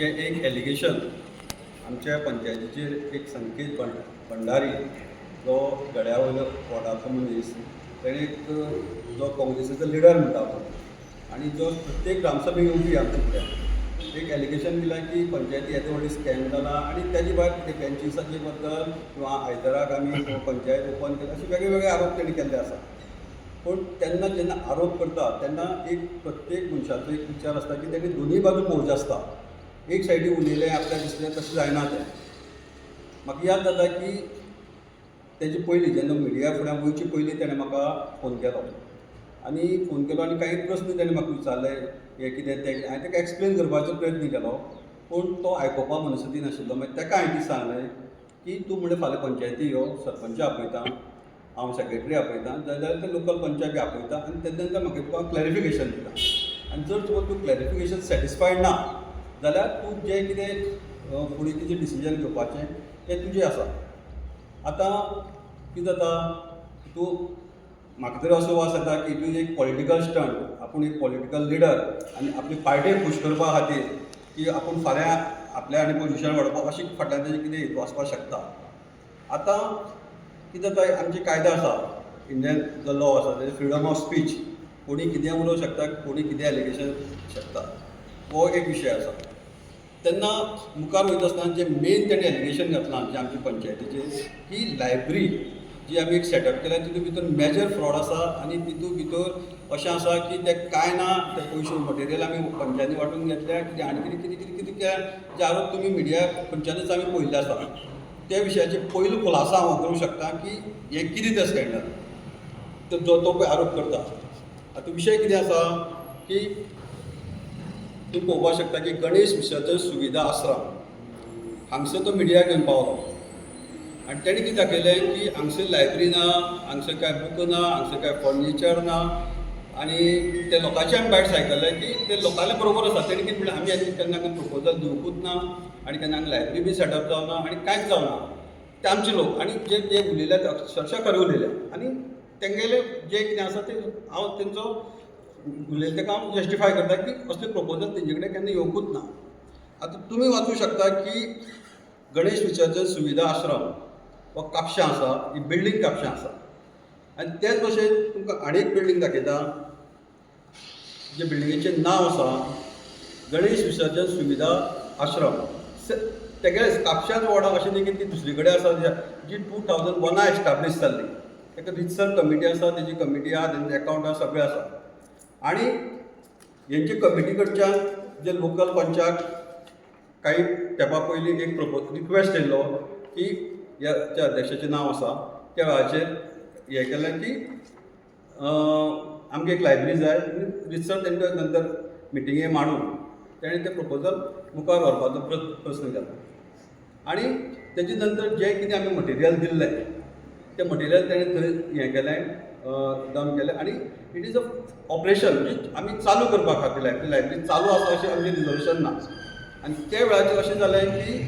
जे एक एलिगेशन आमच्या पंचायतीचेर एक संकेत भंड भंडारी जो गड्या वयलो वॉर्डाचो मनीस तेणें एक जो काँग्रेसीचो लिडर म्हणटा तो आनी जो प्रत्येक ग्रामसभेक येवपी आमच्या फुड्यान एक एलिगेशन दिलां की पंचायती येता व्हडली स्कॅम जाला आनी तेजे भायर ते पेन्शन्साचे बद्दल किंवा आयदराक आमी पंचायत ओपन केली अशे वेगळे वेगळे आरोप तेणी केल्ले आसा पूण तेन्ना जेन्ना आरोप करता तेन्ना एक प्रत्येक मनशाचो एक विचार आसता की तेणी दोनूय बाजू पळोवचे आसता एक सायडीक उलयलें आपल्या दिसलें तशें जायना तें म्हाका याद जाता की तेजे पयलीं जेन्ना मिडिया फुड्यान वयचे पयलीं तेणें म्हाका फोन केलो आनी फोन केलो आनी काही प्रस्न तेणें म्हाका विचारले हें कितें तें हांवें ताका एक्सप्लेन करपाचो प्रयत्न केलो हो. पूण तो आयकोपा मनस्थिती नाशिल्लो मागीर ताका हांवें कितें सांगलें की तूं म्हणलें फाल्यां पंचायती यो हो, सरपंच आपयता हांव सेक्रेटरी आपयतां जाल्यार ते लोकल पंचायती आपयता आनी तेन्ना म्हाका क्लॅरिफिकेशन दिता आनी जर तुका तूं क्लॅरिफिकेशन सॅटिस्फायड ना जाल्यार तूं जें कितें फुडें तुजें डिसिजन घेवपाचें तें तुजें आसा. आतां कितें जाता तूं म्हाका तरी असो वास येता की तूं एक पॉलिटिकल स्टंट आपूण एक पॉलिटिकल लिडर आनी आपली पार्टी खूश करपा खातीर की आपूण फाल्यां आपल्या आनी पोजिशन वाडोवपाक अशी फाटल्यान तेजें कितें हेतू आसपाक शकता. आतां कितें जाता आमचे कायदो आसा. इंडियन जो लॉ आसा तेजे फ्रिडम ऑफ स्पीच कोणी कितें उलोवंक शकता कोणी कितें एलिगेशन शकता. हो एक विशय आसा. तेन्ना मुखार वयता आसतना जे मेन तेणें एलिगेशन घातलां जे आमचे पंचायतीचेर की लायब्ररी जी आमी एक सेटअप केल्या तितूंत भितर मेजर फ्रॉड आसा आनी तितूंत भितर अशें आसा की ते कांय ना ते पयशे मटेरियल आमी पंचायती वांटून घेतल्या कितें आनी कितें कितें कितें कितें केल्या जे आरोप तुमी मिडिया खंयच्यानूच आमी पळयल्ले आसा त्या विशयाचे पयलो खुलासो हांव करूंक शकता की हें कितें तें स्कॅन्डल तो जो तो पळय आरोप करता आतां विशय कितें आसा की तूं पळोवपाक शकता की गणेश विसर्जन सुविधा आश्रम. हांगसर तो मिडिया घेवन पावलो आनी ताणें कितें दाखयलें की हांगसर लायब्ररी ना हांगसर कांय बूक ना हांगसर कांय फर्निचर ना आनी ते लोकांचे आमी भायर सायकल्ले की ते लोकांले बरोबर आसा तेणी कितें म्हणलें आमी आनी केन्ना प्रपोजल दिवंकूच ना आनी केन्ना हांगा लायब्ररी बी सेटअप जावना आनी कांयच जावना ते आमचे लोक आनी जे जे उलयले ते अक्षरशा खरें उलयले आनी तेंगेले जे कितें आसा ते हांव तेंचो उलयले तेका हांव जस्टिफाय करता की असले प्रपोजल तेंचे कडेन केन्ना येवंकूच ना आतां तुमी वाचूंक शकता की गणेश विसर्जन सुविधा आश्रम हो कापशां आसा ही बिल्डींग कापशां आसा आनी तेच भशेन तुमकां आनी एक बिल्डींग दाखयता. जे बिल्डिंगेचें नांव आसा गणेश विसर्जन सुविधा आश्रम. तेगेलेच तेगे कापशांच वॉर्डाक अशें न्ही की ती दुसरी कडेन आसा जी- टू थावजंड वना एस्टाब्लीश जाल्ली. तेका रितसर कमिटी आसा तेजी कमिटी आहा तेंचे एकावंट आहा सगळें आसा. आनी हेंचे कमिटी कडच्यान जे लोकल पंचाक काही तेंपा पयलीं एक प्रपोज रिक्वेस्ट येयल्लो की ह्या त्या अध्यक्षाचें नांव आसा त्या वेळाचेर हें केलें की आमकां एक लायब्ररी जाय रिसर्च रितसर तेंच्या नंतर मिटिंगे मांडून तेणें तें प्रपोजल मुखार व्हरपाचो प्र प्रस्न केलो. आनी तेजे नंतर जें कितें आमी मटेरियल दिल्लें तें मटेरियल तेणें थंय हें केलें दम केलें आनी इट इज अ ऑपरेशन म्हणजे आमी चालू करपा खातीर लायब्ररी लायब्ररी चालू आसा अशें आमचें रिजर्वेशन ना. आनी त्या वेळाचेर अशें जालें की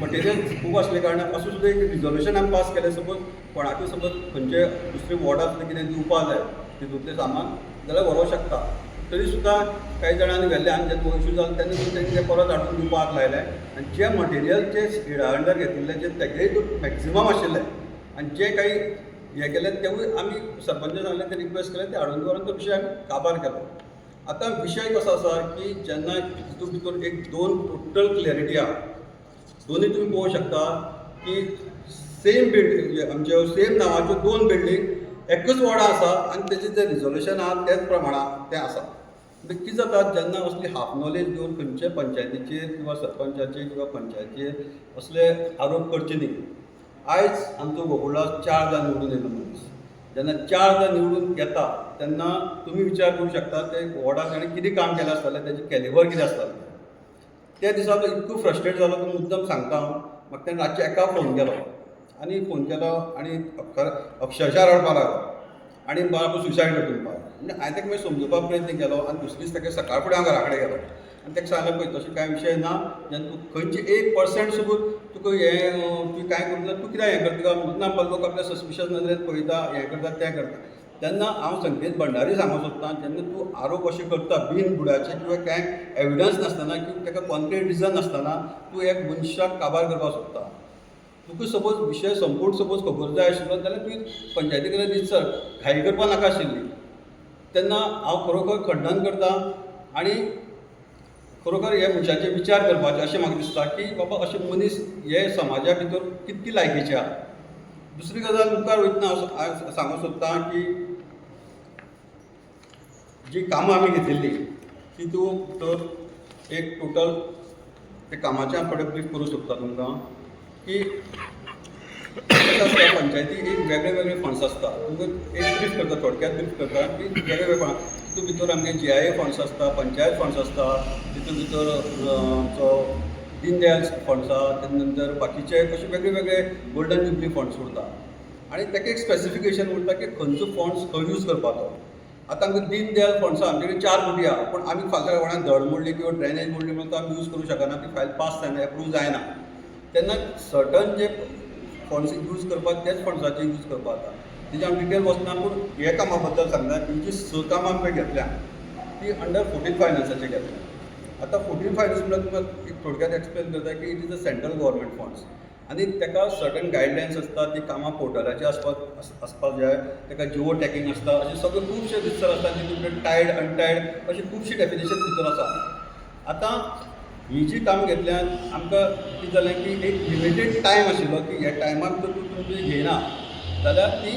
मटेरियल खूब आसले कारणान असो सुद्दां एक रिजर्वेशन आमी पास केलें. सपोज कोणाकूय सपोज खंयचे दुसरे वॉर्डांत कितें दिवपा जाय तितूंतलें सामान जाल्यार व्हरोंक शकता तरी सुद्दां कांय जाणांनी व्हेल्लें आनी जेन्ना इश्यू जालो तेन्ना तेंणी तें परत हाडून दिवपाक लायलें आनी जे मटेरियल जे स्पिडा अंडर घेतिल्लें जे तेगे मॅक्झिमम आशिल्लें आनी जे काही हें केलें तेवूय आमी सरपंच सांगलें तें रिक्वेस्ट केलें तें हाडून दवरून तो विषय आम्ही काबार केलो. आतां विशय कसो आसा की जेन्ना तितून भितर एक दोन टोटल क्लॅरिटी आहा दोन्ही तुम्ही पळोवंक शकता की सेम बिल्डींग आमच्यो सेम नांवाच्यो दोन बिल्डींग एकच वॉर्डा आसा आनी तेजें जें रिजोल्युशन आहा तेच प्रमाणान तें आसा म्हणजे कितें जाता जेन्ना असली हाफ नॉलेज घेवन खंयचे पंचायतीचेर किंवा सरपंचाचेर किंवा पंचायतीचेर असले आरोप करचे न्ही. आयज आमचो गोकुळा चारदां निवडून येयलो मनीस. जेन्ना चारदां निवडून येता तेन्ना तुमी विचार करूंक शकता ते वॉर्डाक ताणें कितें काम केलें आसतलें तेजें कॅलिबर कितें आसतलें त्या दिसा तो इतको फ्रस्ट्रेट जालो की मुद्दम सांगता हांव. म्हाका तेणें रातचे एका फोन केलो. आनी फोन केलो आनी अक्षर अक्षरशा रडपाक लागलो. आनी बाबा सुसायड करपाक म्हणजे हांवें ताका मागीर समजुपाक प्रयत्न केलो आनी दुसरे दीस ताका सकाळ फुडें हांव घरा कडेन गेलो आनी ताका सांगलें पळय तशें कांय विशय ना जेन्ना तूं खंयचे एक पर्संट सुद्दां तुका हें तुवें कांय कांय करता तूं कित्याक हें करता ना लोक आपल्या सस्पिशस नदरेन पळयता हें करता तें करता. तेन्ना हांव संकेत भंडारी सांगूंक सोदतां जेन्ना तूं आरोप अशें करता बिन बुडाचे किंवा कांय एविडन्स नासतना किंवा ताका कॉन्क्रीट रिजन नासतना तूं एक मनशाक काबार करपाक सोदता तुका सपोज विशय संपूर्ण सपोज खबर जाय आशिल्लो जाल्यार तुवें पंचायती कडेन रितसर घाई करपा नाका आशिल्ली. तेन्ना हांव खरोखर खंडन करतां आनी खरोखर हे मनशाचे विचार करपाचे अशें म्हाका दिसता की बाबा अशे मनीस हे समाजा भितर कितले लायकीचे आहा दुसरी गजाल मुखार वयतना हांव सांगूंक सोदतां की जी कामां आमी घेतिल्ली तितूंत तर एक टोटल ते कामाच्या हांव थोडें ब्रीफ करूंक सोदता तुमकां की आसता पंचायती एक वेगळे वेगळे फंड्स आसता तुमकां एक ब्रीफ करता थोडक्यात ब्रीफ करता की वेगळे वेगळे फंड तितून भितर आमगे जी आय ए फंड्स आसता पंचायत फंड्स आसता तितूंत भितर आमचो दिनदयाल फंड्स आसा तेजे नंतर बाकीचे कशे वेगळे वेगळे गोल्डन जुबली फंड्स उरता आनी ताका एक स्पेसिफिकेशन उरता की खंयचो फंड्स खंय यूज करपाचो. आतां आमकां दीनदयाल फंड्स आमचे कडेन चार कोटी आहा पूण आमी फाल्यां कोणाक धड मोडली किंवा ड्रेनेज मोडली म्हणून तो आमी यूज करूंक शकना ती फायल पास जायना एप्रूव जायना तेन्ना सर्टन जे फंड्स यूज करपाक त्याच फंड्साचे यूज करपाक जाता तेजे हांव डिटेल वचना पूण हे कामा बद्दल सांगता ही जी स कामां आमी घेतल्या ती अंडर फोर्टीन फायनान्साचे घेतल्या. आतां फोर्टीन फायनान्स म्हणल्यार तुमकां एक थोडक्यात एक्सप्लेन करता की it is a central government funds आनी ताका सर्टन गायडलायन्स आसता ती कामां पोर्टलाचे आसपाक आसपाक जाय ताका जिओ टॅकिंग आसता अशें सगळे खुबशे रिसर आसता तितून भितर टायड अनटायड अशी खुबशी डेफिनेशन भितर आसा आतां ही जी काम घेतल्यान आमकां कितें जालें की एक लिमिटेड टायम आशिल्लो की ह्या टायमा भितर तूं तुमची घेयना जाल्यार ती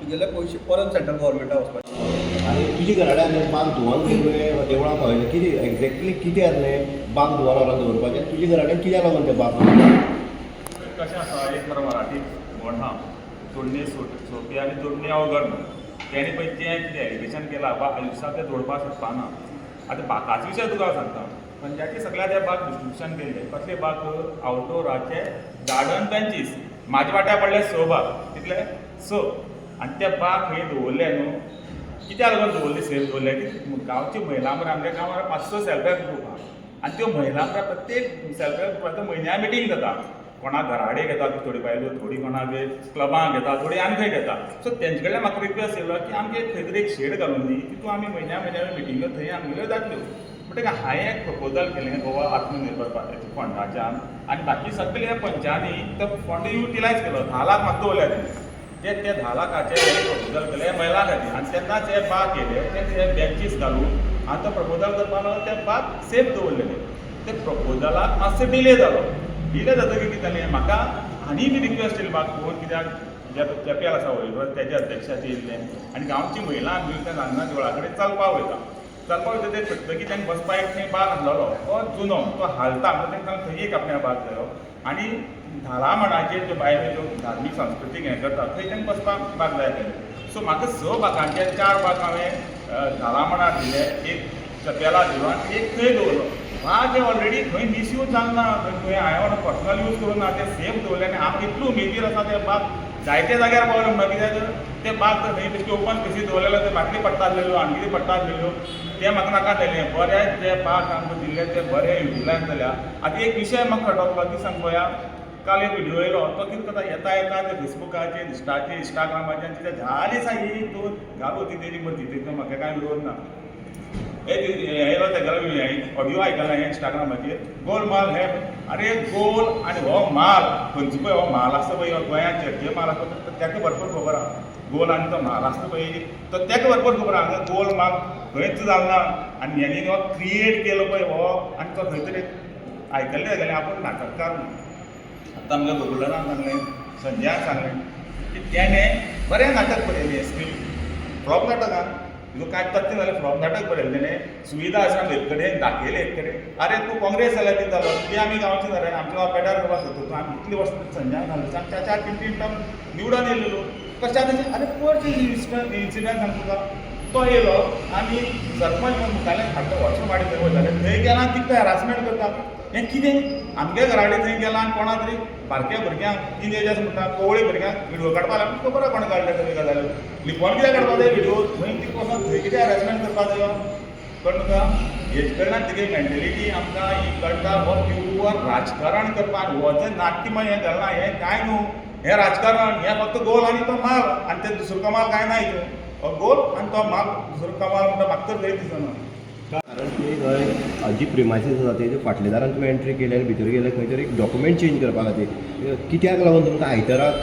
तुगेले पयशे परत सेंट्रल गव्हर्मेंटाक वचपाचे. आनी तुजी घराडे आसले बाग धुवन केल्ले देवळां पावयले कितें एक्झॅक्टली कितें आसलें बाग धुवन व्हरोन दवरपाचें? तुजे घराडे कित्याक लागून तें बाग कशें आसा एक खरो मराठी म्हण हा जोडणी सोंपी आनी जोडणी अवघड. म्हणून तेणी पळय जें कितें एलिगेशन केलां बा आयुश्यात तें जोडपाक शकपाना आतां बाकाचो विशय तुका हांव सांगता पंचायती सगळ्या त्या बाग डिस्ट्रिब्युशन केल्लें कसले बाग? आउटडोराचे गार्डन बेंचीस म्हाज्या वाट्यार पडले स बाग कितले स. आनी ते बाग खंय दवरले न्हू कित्याक लागून दवरले सेफ दवरले की गांवची महिला मरे आमच्या गांवांत पांच स सेल्फ हेल्प ग्रूप आहा आनी त्यो महिला मरे प्रत्येक सेल्फ हेल्प ग्रुपाचो म्हयन्या मिटींग जाता कोणाक घराडे घेता थोडी बायलो थोडी कोणाक क्लबांक घेता थोडी आनी खंय घेता सो तेंचे कडल्यान म्हाका रिक्वेस्ट येयलो की आमगे खंय तरी एक शेड घालून दी तितून आमी म्हयन्या म्हयन्या मिटिंग्यो थंय आमगेल्यो जातल्यो म्हणटकीर हांवें एक प्रपोजल केलें गोवा आत्मनिर्भर भारत फंडाच्यान आनी बाकी सगळे पंचांनी तो फंड युटिलायज केलो धा लाख म्हाका दवरले ते ते धा लाखाचे प्रपोजल केले महिला खातीर आनी तेन्नाच हे बाग केले ते बॅचीस घालून आनी तो प्रपोजल करपाक लागलो ते बाग सेफ दवरलेले ते प्रपोजलाक मातसो डिले जालो डिले जातकीर कितें जालें म्हाका आनी बी रिक्वेस्ट येयली म्हाका फोन कित्याक जे आसा वयर तेजे अध्यक्षाचें येयल्लें आनी गांवची महिला मिळता नाना देवळा कडेन चलपाक वयता चलपाक वयता ते खतखी तांकां बसपाक एक थंय बाग आसलेलो तो जुनो तो हालता म्हणून तांकां थंय एक आपल्या बाग जायो आनी धाला मणाचेर ज्यो बायलो ज्यो धार्मीक सांस्कृतीक हें करता थंय तांकां बसपाक बाग जाय आसलेले. सो म्हाका स बागांचे चार बाग हांवें धाला मणार दिले एक चपेला दिलो आनी एक थंय दवरलो. बाग ऑलरेडी थंय मिसयूज जालना थंय हांवें पर्सनल यूज करून ना ते सेफ दवरले आनी हांव इतलो उमेदीर आसा ते बाग जायत्या जाग्यार पावलो म्हणटा कित्याक ते बाग थंय बेश्टी ओपन स्पेसीस दवरलेलो ते बाटली पडटा आसलेलो आनी कितें पडटा आसलेलो ते म्हाका नाका जालें बरें जे बाग आमकां दिल्ले ते बरें युटिलायज जाल्या आतां एक विशय म्हाका खटोवपाक ती सांग पळया काल एक व्हिडिओ येयलो तो कितें करता येता येता ते फेसबुकाचेर इंस्टाचेर इंस्टाग्रामाचेर आनी कितें झाली सा एक दोन घालू ती तेजी मर्जी. तेजो म्हाका कांय विरोध ना एक येयलो तेगेलो ऑडियो आयकला हे इंस्टाग्रामाचेर गोल माल हे. अरे गोल आनी हो माल. खंयचो पळय हो माल आसता पळय हो गोंयांत चर्चे माल आसता तो तेका भरपूर खबर आहा गोल आनी तो माल आसता पळय तो ताका भरपूर खबर आहा गोल माल खंयच जालना आनी हेणी हो क्रिएट केलो पळय हो. आनी तो खंय तरी आयकल्लें जाल्यार आपूण नाटककार आतां आमकां गोकुलानान सांगलें संजयान सांगलें की तेणें बरें नाटक बरयलें स्क्रिप्ट. फ्लॉप नाटक आहा तुका कांय तथ्य जाल्यार फ्रॉम नाटक बरयलें तेणें सुविधा आश्रम एक कडेन दाखयले एक कडेन आरे तूं काँग्रेस जाल्यार कितें जालो ती आमी गांवची जाल्यार आमच्या गांव पेड्यार करपाक सोदता आमी कितली वर्सां संजयान घालून आनी त्या चार तीन तीन टर्म निवडून येयलेलो कशा तशें आरे पळय इन्सिडंट सांग तुका तो येयलो आनी सरपंच म्हणून मुखाल्लें हाडटा वर्ष वाडी थंय थंय गेला तिका हॅरासमेंट करता हें कितें आमगे घराडे थंय गेला आनी कोणा तरी बारक्या भुरग्यांक तीन एजर्स म्हणटा कोवळे भुरग्यांक व्हिडिओ काडपाक लागलो खबर आहा कोण काडटा तरी गजाल्यो लिपोन कित्याक काडपा जाय व्हिडिओ? थंय ती वचोन थंय कितें अरेंजमेंट करपा जायो? कळ्ळें तुका? हेजे कडल्यान तिगे मेंटेलिटी आमकां ही कळटा हो प्युअर राजकारण करपाक हो जें नाट्यमय हें घालना हें कांय न्हू? हें राजकारण हें फक्त गोल आनी तो माल आनी तें दुसरो कमाल कांय ना हितून हो गोल आनी तो माल दुसरो कमाल म्हणटा म्हाका तर थंय दिसना कारण की थंय जी प्रिमायसीस आसा ती फाटलेदारान तुमी एंट्री केली आनी भितर गेले खंय तरी डॉक्युमेंट चेंज करपा खातीर कित्याक लागून तुमकां आयताराक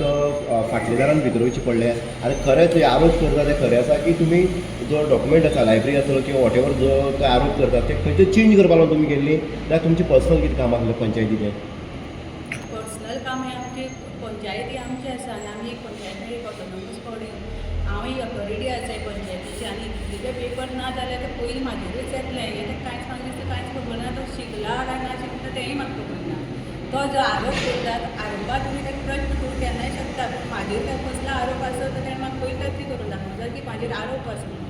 फाटलेदारान भितर वयचें पडलें? आनी खरेंच हे आरोप करता ते खरें आसा की तुमी जो डॉक्युमेंट आसा लायब्ररी आसलो किंवा वॉट एवर जो आरोप करता ते खंय तरी चेंज करपा लागून तुमी गेल्ली जाल्यार तुमचें पर्सनल कितें काम आसलें पंचायतीचें? पर्सनल काम हें आमची पंचायती आमची आसा आनी आमी एक पंचायत एक ऑटोनॉमस बॉडी हांव एक ऑथॉरिटी आसा पंचायतीची आनी कितें पेपर ना जाल्यार ते पयलीं म्हाजेरूच येतलें हें तें कांयच म्हाका दिसता कांयच खबर ना तो शिकला काय ना शिकला तेंय म्हाका खबर ना तो जो आरोप करतात आरोपाक तुमी काही प्रश्न करू केन्नाय शकता. पूण म्हाजेर काय कसलो आरोप असेल तर त्यांना म्हाका पयलीं ती करूं जाय की म्हाजेर आरोप असतो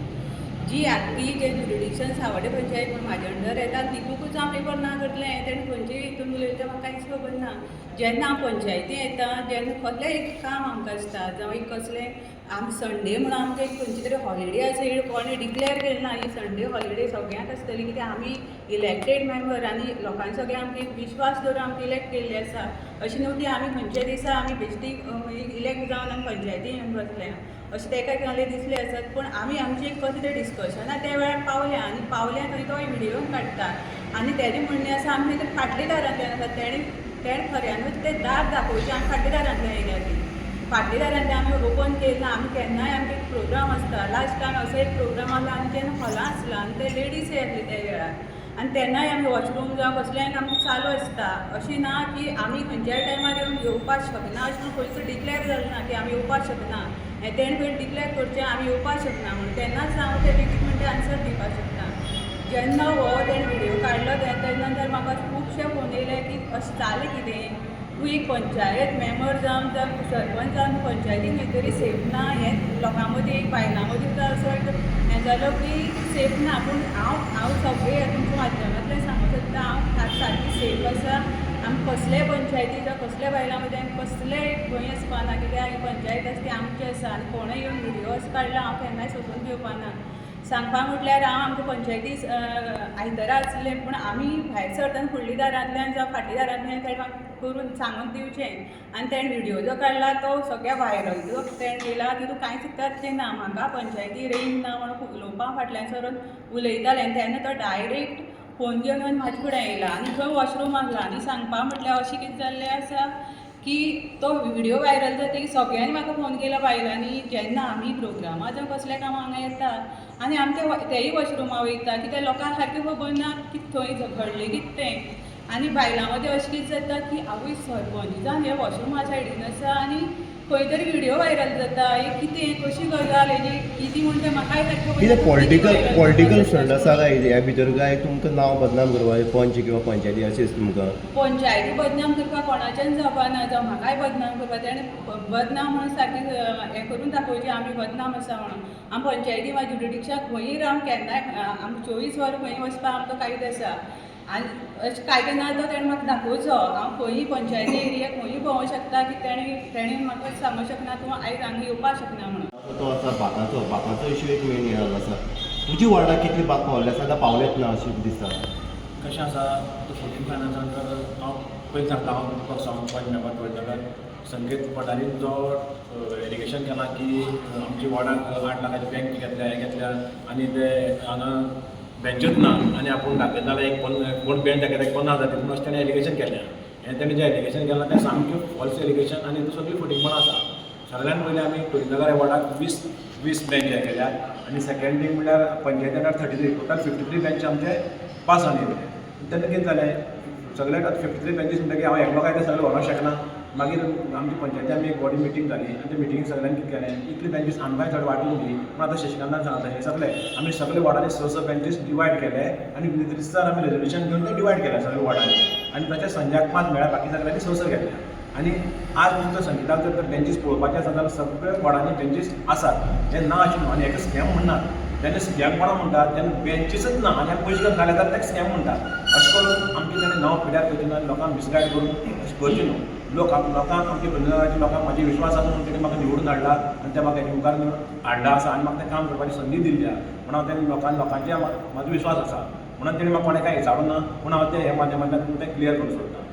जी आत्ती जे जुरिडिक्शन सावडे पंचायत म्हण म्हाजे अंडर येता तितूंकूच हांव पेपर ना करतलें तेणें खंयचे हितून उलयता म्हाका कांयच खबर ना. जेन्ना हांव पंचायती येता जेन्ना कसलेंय एक काम आमकां आसता जावं एक कसलें आमी संडे म्हणून आमकां एक खंयची तरी हॉलिडे आसा ही कोणें डिक्लेर केलें ना ही संडे हॉलिडे सगळ्यांक आसतली कित्याक आमी इलेक्टेड मेंबर आनी लोकांनी सगळें आमकां एक विश्वास दवरून आमकां इलेक्ट केल्ली आसा अशें न्हू की आमी खंयच्या दिसा आमी बेश्टी इलेक्ट जावन आमी पंचायती बसल्या. अशें तेका केन्ना दिसलें आसत पूण आमी आमची एक कसलें तरी डिस्कशना त्या वेळार पावल्या आनी पावल्या थंय तो व्हिडिओ काडटा आनी तेजें म्हणणें आसा आमी ते फाटल्या दारांतल्यान आसा तेणें तेणें खऱ्यानूच तें दार दाखोवचें आमी फाटल्या दारांतल्यान येयल्या ती फाटल्या दारांतल्यान आमी ओपन केलें ना आमी केन्नाय आमचे एक प्रोग्राम आसता लास्ट टायम असो एक प्रोग्राम आला आनी तेन्ना हॉलां आसला आनी ते लेडीज येतले त्या वेळार आनी तेन्नाय आमी वॉशरूम जावं कसलेंय आमकां चालू आसता अशें ना की आमी खंयच्याय टायमार येवन येवपाक शकना. अशें म्हणून खंयचो डिक्लेर जालें की आमी येवपाक शकना. हें तेणें पयलीं डिक्लेर करचें आमी येवपाक शकना. म्हणून तेन्नाच हांव ते टिकीट आन्सर दिवपाक शकना जेन्ना हो तेणें व्हिडियो काडलो तेन्ना तर म्हाका खुबशे फोन येयले की अशें जालें कितें तूं एक पंचायत मेंबर जावन जावं सरपंच जावन पंचायतीन खंय तरी सेफ ना. हें लोकां मदीं एक बायलां मदीं तर असो हें जालो की सेफ ना? पूण हांव हांव सगळें. तुमच्या माध्यमांतल्यान सांगूंक सोदता हांव सारकी सेफ आसा आमी कसलेय पंचायती जावं कसल्या बायलां मदीं आमी कसलेंय भंय आसपाना कित्याक पंचायत आसा ती आमची आसा आनी कोणूय येवन व्हिडियोज काडला हांव केन्नाय सोदून घेवपाना सांगपाक म्हटल्यार हांव आमच्या पंचायती आयतारा आसलें पूण आमी भायर सरतना फुडली दारांतल्यान जावं फाटी दारांतल्यान तेणें म्हाका करून सांगून दिवचें आनी तेणें व्हिडिओ जो काडला तो सगळ्या व्हायरल जो तेणें केला तितून कांयच तथ्य ना म्हाका पंचायती रेंज ना म्हणून उलोवपा फाटल्यान सरून उलयतालें. आनी तेन्ना तो डायरेक्ट फोन घेवन येवन म्हाजे फुडें येयला आनी थंय वॉशरूम आसला आनी सांगपा म्हटल्यार अशें कितें जाल्लें आसा की तो व्हिडिओ व्हायरल जातकीर सगळ्यांनी म्हाका फोन केला बायलांनी जेन्ना आमी प्रोग्रामा जावं कसल्या कामां हांगा येता आनी आमी ते तेय वॉशरुमा वयता कित्याक लोकांक सारकें खबर ना की थंय घडलें कितें तें आनी बायलां मदें अशें कितें जाता की आवय सरपंच जावन हे वॉशरुमा सायडीन आसा आनी खंय तरी व्हिडिओ व्हायरल जाता हे कितें कशी गजाल हेजी कितें म्हणटा तें म्हाकाय. कितें पॉलिटिकल पॉलिटिकल फ्रंट. आसा काय ह्या भितर काय तुमकां नांव बदनाम करपा पंच किंवा पंचायती अशेंच तुमकां पंचायती बदनाम करपाक कोणाच्यान जावपाना जावं म्हाकाय बदनाम करपाक तेणें बदनाम म्हणून सारकें हें करून दाखोवचें आमी बदनाम आसा म्हणून. आमी पंचायती म्हाजी जुडिडिक्शाक खंयी रावन केन्नाय आमी चोवीस वरां खंयी वचपाक आमकां कायद आसा आनी अशें कायदो ना तो तेणें म्हाका दाखोवचो हांव खंयी पंचायती एरिया खंयी भोंवूं शकता की तेणें तेणें म्हाका सांगूंक शकना तूं आयज हांगा येवपाक शकना म्हणून. तो आसा भाताचो भाताचो इशू एक मेन हें आसा तुजी वार्डा कितली भात पावले आसा काय पावलेच ना अशें दिसता कशें आसा टू फोर्टीन फायनान्सान तर हांव पयलीं सांगता हांव तुका सांग पंच मेंबर पळयतलो संगीत पटारीन जो एलिगेशन केलां की आमची वॉर्डाक आठ लाखाची बँक घेतल्या हें घेतल्या. आनी ते हांगा बँचूच ना आनी आपूण दाखयता जाल्यार एक कोण कोण बँच दाखयता एक पन्नास हजार दिता अशें ताणें एलिगेशन केलें हें तेणें जें एलिगेशन केलां तें सामकें फॉल्स एलिगेशन आनी तें सगळीं फटींगपण आसा सगळ्यान पयलीं आमी टुरीनगर वॉर्डाक वीस वीस बँच हें केल्या. आनी सेकेंड थींग म्हळ्यार पंचायती under thirty three total fifty three batch आमचे पास आनी येयले तेन्ना कितें जालें सगळे फिफ्टी थ्री बँचीस म्हणटकीर हांव एकलो तें सगळें व्हरोंक शकना मागीर आमची पंचायती आमी एक बॉडी मिटींग जाली आनी ते मिटिंगेक सगळ्यांनी कितें केलें? इतले बेंचीस आमकांय चड वांटून दी पूण आतां शशिकांतान सांगता हे सगळे. आमी सगळे वॉर्डांनी स स बेंचीस डिवायड केले आनी दिसतार आमी रेजोल्युशन घेवन ते डिवायड केले सगळे वॉर्डांनी आनी तशें संध्याक पांच मेळ्या बाकी सगळ्यांनी स स घेतल्या. आनी आज तुमच्या संगीताक जर तर बेंचीस पळोवपाचे आसा जाल्यार सगळे वॉर्डांनी बेंचीस आसात हे ना अशें म्हणून आनी हेका स्कॅम म्हणनात जेन्ना स्कॅम कोणा म्हणटात तेन्ना बँचीसच ना आनी आमी पयशे घाले जाल्यार तेका स्कॅम म्हणटात अशें करून आमचे तेणें नांव पिड्यार करचें ना लोकांक मिसगायड करून अशें करचें न्हू लोक लोकांक आमच्या गोंयकारांच्या लोकांक म्हाजे विश्वास आसा म्हणून ताणें म्हाका निवडून हाडला आनी ते म्हाका मुखार हाडला आसा आनी म्हाका तें काम करपाची संदी दिल्ली आहा. पूण हांव तेणें लोकांक लोकांचे म्हाजो विश्वास आसा म्हणून ताणें म्हाका कोणें कांय विचारूं ना पूण हांव तें हे माध्यमांतल्यान तें क्लियर करूंक सोदता